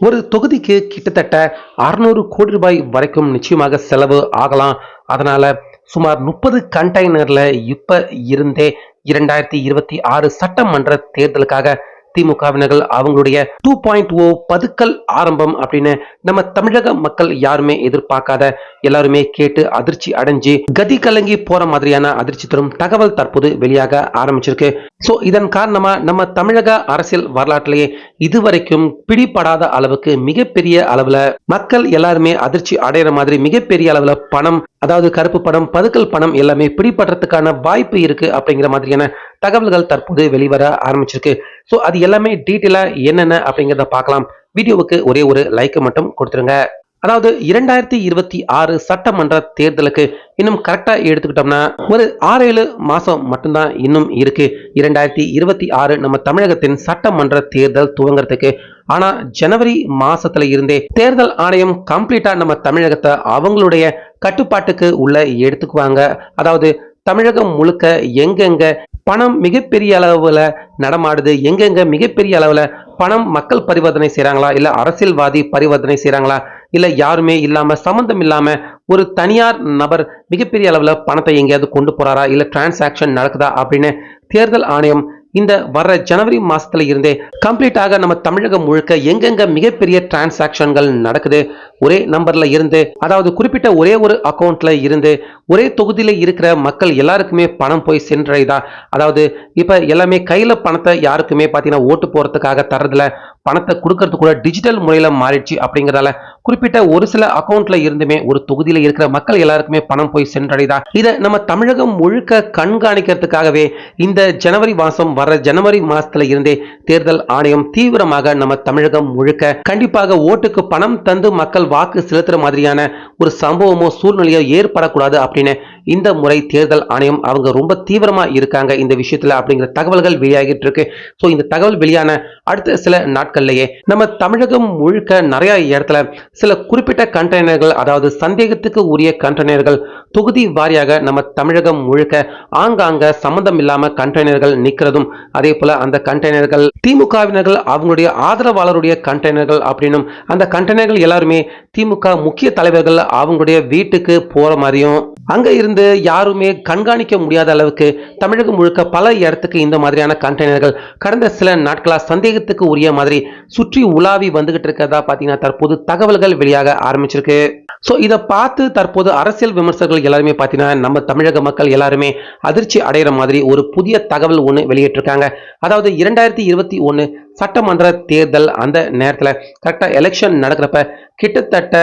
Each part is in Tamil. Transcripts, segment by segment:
ஒரு தொகுதிக்கு கிட்டத்தட்ட அறுநூறு கோடி ரூபாய் வரைக்கும் நிச்சயமாக செலவு ஆகலாம். அதனால சுமார் முப்பது கண்டெய்னர்ல இப்ப இருந்தே இரண்டாயிரத்தி இருபத்தி ஆறு சட்டமன்ற தேர்தலுக்காக திமுகவினர்கள் அவங்களுடைய டூ பாயிண்ட் ஓ பதுக்கல் ஆரம்பம் அப்படின்னு நம்ம தமிழக மக்கள் யாருமே எதிர்பார்க்காத எல்லாருமே கேட்டு அதிர்ச்சி அடைஞ்சு கதி கலங்கி போற மாதிரியான அதிர்ச்சி தரும் தகவல் தற்போது வெளியாக ஆரம்பிச்சிருக்கு. ஸோ இதன் காரணமா நம்ம தமிழக அரசியல் வரலாற்றிலேயே இதுவரைக்கும் பிடிபடாத அளவுக்கு மிகப்பெரிய அளவுல மக்கள் எல்லாருமே அதிர்ச்சி அடையிற மாதிரி மிகப்பெரிய அளவுல பணம் அதாவது கருப்பு பணம் பதுக்கல் பணம் எல்லாமே பிடிபடுறதுக்கான வாய்ப்பு இருக்கு அப்படிங்கிற மாதிரியான தகவல்கள் தற்போது வெளிவர ஆரம்பிச்சிருக்கு. ஸோ அது எல்லாமே டீட்டெயிலாக என்னென்ன அப்படிங்கிறத பார்க்கலாம். வீடியோவுக்கு ஒரே ஒரு லைக் மட்டும் கொடுத்துருங்க. அதாவது இரண்டாயிரத்தி இருபத்தி ஆறு சட்டமன்ற தேர்தலுக்கு இன்னும் கரெக்டாக எடுத்துக்கிட்டோம்னா ஒரு ஆறு ஏழு மாதம் மட்டும்தான் இன்னும் இருக்கு. இரண்டாயிரத்தி இருபத்தி ஆறு நம்ம தமிழகத்தின் சட்டமன்ற தேர்தல் துவங்கிறதுக்கு. ஆனால் ஜனவரி மாசத்துல இருந்தே தேர்தல் ஆணையம் கம்ப்ளீட்டாக நம்ம தமிழகத்தை அவங்களுடைய கட்டுப்பாட்டுக்கு உள்ள எடுத்துக்குவாங்க. அதாவது தமிழகம் முழுக்க எங்கெங்க பணம் மிகப்பெரிய அளவில் நடமாடுது எங்கெங்க மிகப்பெரிய அளவில் பணம் மக்கள் பரிவர்த்தனை செய்கிறாங்களா இல்லை அரசியல்வாதி பரிவர்த்தனை செய்கிறாங்களா இல்லை யாருமே இல்லாமல் சம்மந்தம் இல்லாமல் ஒரு தனியார் நபர் மிகப்பெரிய அளவில் பணத்தை எங்கேயாவது கொண்டு போகிறாரா இல்லை டிரான்சாக்ஷன் நடக்குதா அப்படின்னு தேர்தல் ஆணையம் இந்த வர்ற ஜனவரி மாசத்துல இருந்தே கம்ப்ளீட்டாக நம்ம தமிழகம் முழுக்க எங்கெங்க மிகப்பெரிய டிரான்சாக்ஷன்கள் நடக்குது ஒரே நம்பர்ல இருந்து அதாவது குறிப்பிட்ட ஒரே ஒரு அக்கௌண்ட்ல இருந்து ஒரே தொகுதியில இருக்கிற மக்கள் எல்லாருக்குமே பணம் போய் சென்றடைதா? அதாவது இப்ப எல்லாமே கையில பணத்தை யாருக்குமே பாத்தீங்கன்னா ஓட்டு போறதுக்காக தர்றதுல பணத்தை கொடுக்கறது கூட டிஜிட்டல் முறையில் மாறிடுச்சு அப்படிங்கறதால குறிப்பிட்ட ஒரு சில அக்கௌண்ட்ல இருந்துமே ஒரு தொகுதியில் இருக்கிற மக்கள் எல்லாருக்குமே பணம் போய் சென்றடைதா இதை நம்ம தமிழகம் முழுக்க கண்காணிக்கிறதுக்காகவே இந்த ஜனவரி மாசம் வர ஜனவரி மாசத்துல இருந்தே தேர்தல் ஆணையம் தீவிரமாக நம்ம தமிழகம் முழுக்க கண்டிப்பாக ஓட்டுக்கு பணம் தந்து மக்கள் வாக்கு செலுத்துற மாதிரியான ஒரு சம்பவமோ சூழ்நிலையோ ஏற்படக்கூடாது அப்படின்னு இந்த முறை தேர்தல் ஆணையம் அவங்க ரொம்ப தீவிரமா இருக்காங்க இந்த விஷயத்துல அப்படிங்கிற தகவல்கள் வெளியாகிட்டு இருக்கு. ஸோ இந்த தகவல் வெளியான அடுத்த சில நாட்கள்லயே நம்ம தமிழகம் முழுக்க நிறைய இடத்துல சில குறிப்பிட்ட கண்டெய்னர்கள் அதாவது சந்தேகத்துக்கு உரிய கண்டெய்னர்கள் தொகுதி வாரியாக நம்ம தமிழகம் முழுக்க ஆங்காங்க சம்மந்தம் இல்லாம கண்டெய்னர்கள் நிக்கிறதும் அதே போல அந்த கண்டெய்னர்கள் திமுகவினர்கள் அவங்களுடைய ஆதரவாளருடைய கண்டெய்னர்கள் அப்படின்னும் அந்த கண்டெய்னர்கள் எல்லாருமே திமுக முக்கிய தலைவர்கள் அவங்களுடைய வீட்டுக்கு போற மாதிரியும் அங்க இருந்து யாருமே கண்காணிக்க முடியாத அளவுக்கு தமிழகம் முழுக்க பல இடத்துக்கு இந்த மாதிரியான கண்டெய்னர்கள் கடந்த சில நாட்களாக சந்தேகத்துக்கு உரிய மாதிரி சுற்றி உலாவி வந்துகிட்டு இருக்கிறதா பார்த்தீங்கன்னா தற்போது தகவல்கள் வெளியாக ஆரம்பிச்சிருக்கு. ஸோ இதை பார்த்து தற்போது அரசியல் விமர்சகர்கள் எல்லாருமே பார்த்தீங்கன்னா நம்ம தமிழக மக்கள் எல்லாருமே அதிர்ச்சி அடைகிற மாதிரி ஒரு புதிய தகவல் ஒன்று வெளியிட்டிருக்காங்க. அதாவது இரண்டாயிரத்தி இருபத்தி ஒன்று சட்டமன்ற தேர்தல் அந்த நேரத்தில் கரெக்டாக எலெக்ஷன் நடக்கிறப்ப கிட்டத்தட்ட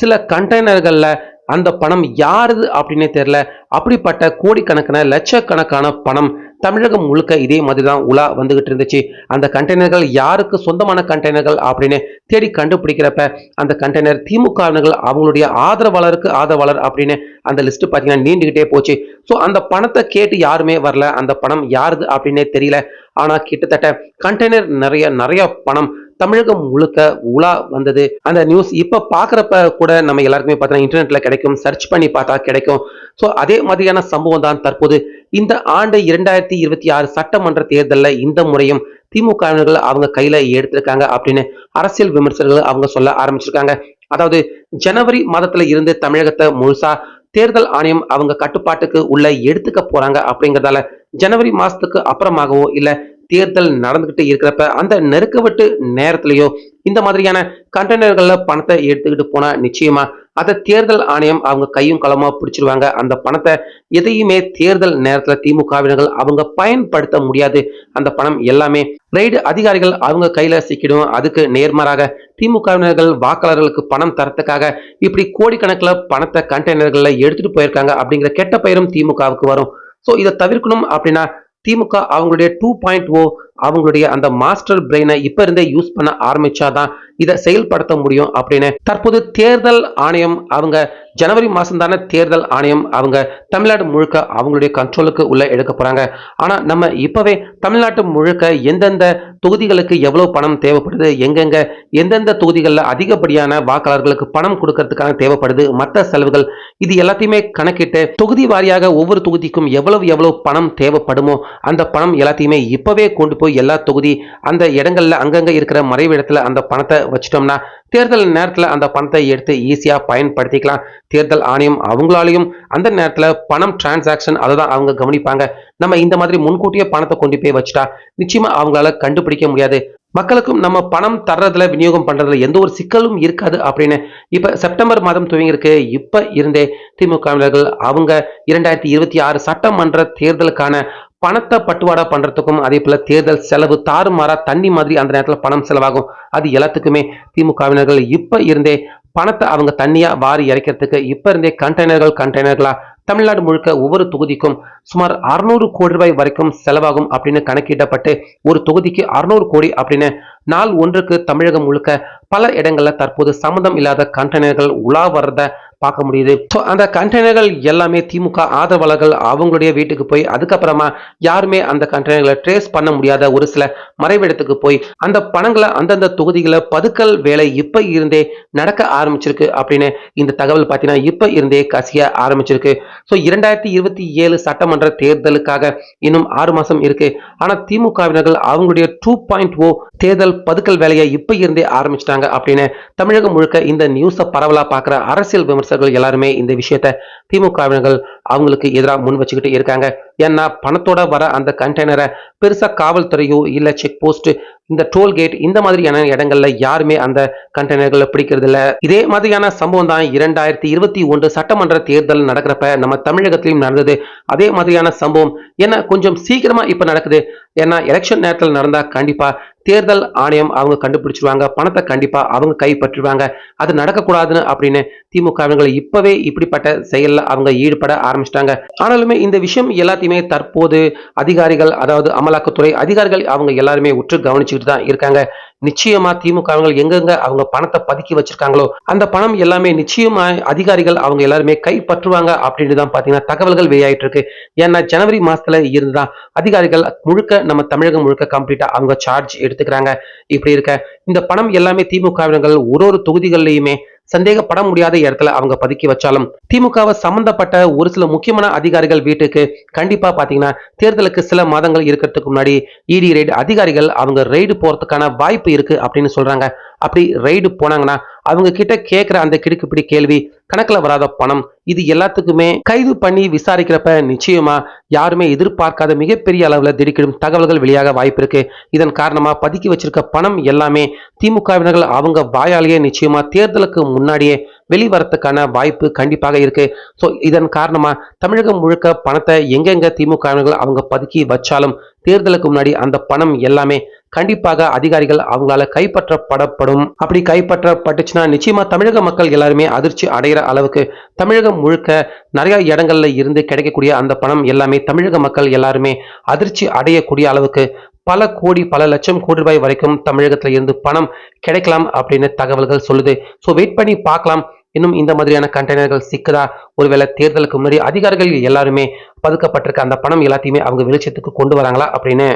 சில கண்டெய்னர்களில் அந்த பணம் யாருது அப்படின்னே தெரியல. அப்படிப்பட்ட கோடிக்கணக்கான லட்சக்கணக்கான பணம் தமிழகம் முழுக்க இதே மாதிரி தான் உலா வந்துகிட்டு இருந்துச்சு. அந்த கண்டெய்னர்கள் யாருக்கு சொந்தமான கண்டெய்னர்கள் அப்படின்னு தேடி கண்டுபிடிக்கிறப்ப அந்த கண்டெய்னர் திமுகவினர்கள் அவங்களுடைய ஆதரவாளருக்கு ஆதரவாளர் அப்படின்னு அந்த லிஸ்ட் பார்த்தீங்கன்னா நீண்டுகிட்டே போச்சு. ஸோ அந்த பணத்தை கேட்டு யாருமே வரல. அந்த பணம் யாருது அப்படின்னே தெரியல. ஆனால் கிட்டத்தட்ட கண்டெய்னர் நிறைய நிறைய பணம் தமிழகம் முழுக்க உலா வந்தது. அந்த நியூஸ் இப்ப பாக்குறப்ப கூட நம்ம எல்லாருக்குமே பார்த்தீங்கன்னா இன்டர்நெட்ல கிடைக்கும் சர்ச் பண்ணி பார்த்தா கிடைக்கும். ஸோ அதே மாதிரியான சம்பவம் தான் தற்போது. இந்த ஆண்டு இரண்டாயிரத்தி இருபத்தி ஆறு சட்டமன்ற தேர்தலில் இந்த முறையும் திமுகவினர்கள் அவங்க கையில எடுத்திருக்காங்க அப்படின்னு அரசியல் விமர்சகர்கள் அவங்க சொல்ல ஆரம்பிச்சிருக்காங்க. அதாவது ஜனவரி மாதத்துல இருந்து தமிழகத்தை முழுசா தேர்தல் ஆணையம் அவங்க கட்டுப்பாட்டுக்கு உள்ள எடுத்துக்க போறாங்க அப்படிங்கிறதால ஜனவரி மாசத்துக்கு அப்புறமாகவோ இல்ல தேர்தல் நடந்துகிட்டு இருக்கிறப்ப அந்த நெருக்கவட்டு நேரத்திலேயோ இந்த மாதிரியான கண்டெய்னர்கள்ல பணத்தை எடுத்துக்கிட்டு போனா நிச்சயமா அதை தேர்தல் ஆணையம் அவங்க கையும் களமா பிடிச்சிருவாங்க. அந்த பணத்தை எதையுமே தேர்தல் நேரத்துல திமுகவினர்கள் அவங்க பயன்படுத்த முடியாது. அந்த பணம் எல்லாமே ரைடு அதிகாரிகள் அவங்க கையில சிக்கிடும். அதுக்கு நேர்மாறாக திமுகவினர்கள் வாக்காளர்களுக்கு பணம் தரத்துக்காக இப்படி கோடிக்கணக்கில் பணத்தை கண்டெய்னர்கள்ல எடுத்துட்டு போயிருக்காங்க அப்படிங்கிற கெட்ட பெயரும் திமுகவுக்கு வரும். ஸோ இதை தவிர்க்கணும் அப்படின்னா திமுக அவங்களுடைய டூ பாயிண்ட் ஓ அவங்களுடைய அந்த மாஸ்டர் பிரெயினை இப்ப இருந்தே யூஸ் பண்ண ஆரம்பிச்சாதான் இதை செயல்படுத்த முடியும் அப்படின்னு. தற்போது தேர்தல் ஆணையம் அவங்க ஜனவரி மாசம் தானே தேர்தல் ஆணையம் அவங்க தமிழ்நாடு முழுக்க அவங்களுடைய கண்ட்ரோலுக்கு உள்ள எடுக்க போறாங்க. ஆனா நம்ம இப்பவே தமிழ்நாட்டு முழுக்க எந்தெந்த தொகுதிகளுக்கு எவ்வளவு பணம் தேவைப்படுது? எங்கெங்க எந்தெந்த தொகுதிகளில் அதிகப்படியான வாக்காளர்களுக்கு பணம் கொடுக்கறதுக்கான தேவைப்படுது? மற்ற செலவுகள் இது எல்லாத்தையுமே கணக்கிட்டு தொகுதி வாரியாக ஒவ்வொரு தொகுதிக்கும் எவ்வளவு எவ்வளவு பணம் தேவைப்படுமோ அந்த பணம் எல்லாத்தையுமே இப்பவே கொண்டு போய் எல்லா தொகுதி அந்த இடங்கள்ல அங்கங்க இருக்கிற மறைவு இடத்துல அந்த பணத்தை வச்சிட்டோம்னா தேர்தல் நேரத்தில் அந்த பணத்தை எடுத்து ஈஸியாக பயன்படுத்திக்கலாம். தேர்தல் ஆணையம் அவங்களாலையும் அந்த நேரத்தில் பணம் டிரான்சாக்ஷன் அதை தான் அவங்க கவனிப்பாங்க. நம்ம இந்த மாதிரி முன்கூட்டியே பணத்தை கொண்டு போய் வச்சுட்டா நிச்சயமா அவங்களால கண்டுபிடிக்க முடியாது. மக்களுக்கும் நம்ம பணம் தர்றதுல விநியோகம் பண்றதுல எந்த ஒரு சிக்கலும் இருக்காது அப்படின்னு இப்ப செப்டம்பர் மாதம் துவங்கியிருக்கு. இப்ப இருந்தே திமுகவினர்கள் அவங்க இரண்டாயிரத்தி இருபத்தி ஆறு சட்டமன்ற தேர்தலுக்கான பணத்தை பட்டுவாடா பண்ணுறதுக்கும் அதே போல் தேர்தல் செலவு தாறுமாறா தண்ணி மாதிரி அந்த நேரத்தில் பணம் செலவாகும். அது எல்லாத்துக்குமே திமுகவினர்கள் இப்போ இருந்தே பணத்தை அவங்க தண்ணியாக வாரி இறைக்கிறதுக்கு இப்போ இருந்தே கண்டெய்னர்கள் கண்டெய்னர்களாக தமிழ்நாடு முழுக்க ஒவ்வொரு தொகுதிக்கும் சுமார் அறுநூறு கோடி ரூபாய் வரைக்கும் செலவாகும் அப்படின்னு கணக்கிடப்பட்டு ஒரு தொகுதிக்கு அறுநூறு கோடி அப்படின்னு நாள் ஒன்றுக்கு தமிழகம் முழுக்க பல இடங்களில் தற்போது சம்மந்தம் இல்லாத கண்டெய்னர்கள் உலா வர்றத பார்க்க முடியுது. ஸோ அந்த கண்டெய்னர்கள் எல்லாமே திமுக ஆதரவாளர்கள் அவங்களுடைய வீட்டுக்கு போய் அதுக்கப்புறமா யாருமே அந்த கண்டெய்னர்களை ட்ரேஸ் பண்ண முடியாத ஒரு சில மறைவிடத்துக்கு போய் அந்த பணங்களை அந்தந்த தொகுதிகளை பதுக்கல் வேலை இப்ப இருந்தே நடக்க ஆரம்பிச்சிருக்கு அப்படின்னு இந்த தகவல் பார்த்தீங்கன்னா இப்ப இருந்தே கசிய ஆரம்பிச்சிருக்கு. ஸோ இரண்டாயிரத்தி இருபத்தி ஏழு சட்டமன்ற தேர்தலுக்காக இன்னும் ஆறு மாசம் இருக்கு. ஆனா திமுகவினர்கள் அவங்களுடைய டூ பாயிண்ட் ஓ தேர்தல் பதுக்கல் வேலையை இப்ப இருந்தே ஆரம்பிச்சிட்டாங்க அப்படின்னு தமிழகம் முழுக்க இந்த நியூஸை பரவலா பார்க்குற அரசியல் விமர்சனம் அமைச்சர்கள் எல்லாருமே இந்த விஷயத்த திமுகவினர்கள் அவங்களுக்கு எதிராக முன் வச்சுக்கிட்டு இருக்காங்க. ஏன்னா பணத்தோட வர அந்த கண்டெய்னரை பெருசா காவல்துறையோ இல்ல செக் போஸ்ட் இந்த டோல்கேட் இந்த மாதிரியான இடங்கள்ல யாருமே அந்த கண்டெய்னர்களை பிடிக்கிறது இல்ல இதே மாதிரியான சம்பவம் தான் இரண்டாயிரத்தி இருபத்தி ஒன்று சட்டமன்ற தேர்தல் நடக்கிறப்ப நம்ம தமிழகத்திலையும் நடந்தது. அதே மாதிரியான சம்பவம் ஏன்னா கொஞ்சம் சீக்கிரமா இப்ப நடக்குது. ஏன்னா எலெக்ஷன் நேரத்தில் நடந்தா கண்டிப்பா தேர்தல் ஆணையம் அவங்க கண்டுபிடிச்சிருவாங்க பணத்தை கண்டிப்பா அவங்க கைப்பற்றுவாங்க அது நடக்கக்கூடாதுன்னு அப்படின்னு திமுகவினர்கள் இப்பவே இப்படிப்பட்ட செயல்ல அவங்க ஈடுபட ஆரம்பிச்சிட்டாங்க. ஆனாலுமே இந்த விஷயம் எல்லாத்தையுமே தற்போது அதிகாரிகள் அதாவது அமலாக்கத்துறை அதிகாரிகள் அவங்க எல்லாருமே உற்று கவனிச்சுக்கிட்டு தான் இருக்காங்க. நிச்சயமா திமுகவினர்கள் எங்கெங்க அவங்க பணத்தை பதுக்கி வச்சிருக்காங்களோ அந்த பணம் எல்லாமே நிச்சயமா அதிகாரிகள் அவங்க எல்லாருமே கைப்பற்றுவாங்க அப்படின்னு தான் பாத்தீங்கன்னா தகவல்கள் வெளியாயிட்டு இருக்கு. ஏன்னா ஜனவரி மாசத்துல இருந்துதான் அதிகாரிகள் முழுக்க நம்ம தமிழகம் முழுக்க கம்ப்ளீட்டா அவங்க சார்ஜ் எடுத்துக்கிறாங்க. இப்படி இருக்க இந்த பணம் எல்லாமே திமுகவினர்கள் ஒரு ஒரு தொகுதிகள்லையுமே சந்தேகப்பட முடியாத இடத்துல அவங்க பதுக்கி வச்சாலும் திமுகவை சம்பந்தப்பட்ட ஒரு சில முக்கியமான அதிகாரிகள் வீட்டுக்கு கண்டிப்பா பாத்தீங்கன்னா தேர்தலுக்கு சில மாதங்கள் இருக்கிறதுக்கு முன்னாடி இடி ரெய்டு அதிகாரிகள் அவங்க ரெய்டு போறதுக்கான வாய்ப்பு இருக்கு அப்படின்னு சொல்றாங்க. அப்படி ரெய்டு போனாங்கன்னா அவங்க கிட்ட கேட்கிற அந்த கிடுக்குப்பிடி கேள்வி கணக்கில் வராத பணம் இது எல்லாத்துக்குமே கைது பண்ணி விசாரிக்கிறப்ப நிச்சயமா யாருமே எதிர்பார்க்காத மிகப்பெரிய அளவில் திடுக்கிடும் தகவல்கள் வெளியாக வாய்ப்பு இருக்கு. இதன் காரணமா பதுக்கி வச்சிருக்க பணம் எல்லாமே திமுகவினர்கள் அவங்க வாயாலேயே நிச்சயமா தேர்தலுக்கு முன்னாடியே வெளிவரத்துக்கான வாய்ப்பு கண்டிப்பாக இருக்கு. ஸோ இதன் காரணமா தமிழகம் முழுக்க பணத்தை எங்கெங்க திமுகவினர்கள் அவங்க பதுக்கி வச்சாலும் தேர்தலுக்கு முன்னாடி அந்த பணம் எல்லாமே கண்டிப்பாக அதிகாரிகள் அவங்களால கைப்பற்றப்படப்படும். அப்படி கைப்பற்றப்பட்டுச்சுன்னா நிச்சயமா தமிழக மக்கள் எல்லாருமே அதிர்ச்சி அடைகிற அளவுக்கு தமிழகம் முழுக்க நிறைய இடங்கள்ல இருந்து கிடைக்கக்கூடிய அந்த பணம் எல்லாமே தமிழக மக்கள் எல்லாருமே அதிர்ச்சி அடையக்கூடிய அளவுக்கு பல கோடி பல லட்சம் கோடி ரூபாய் வரைக்கும் தமிழகத்துல இருந்து பணம் கிடைக்கலாம் அப்படின்னு தகவல்கள் சொல்லுது. ஸோ வெயிட் பண்ணி பார்க்கலாம். இன்னும் இந்த மாதிரியான கண்டெய்னர்கள் சிக்குதா? ஒருவேளை தேர்தலுக்கு முன்னாடி அதிகாரிகள் எல்லாருமே பதுக்கப்பட்டிருக்க அந்த பணம் எல்லாத்தையுமே அவங்க வெளிச்சத்துக்கு கொண்டு வராங்களா அப்படின்னு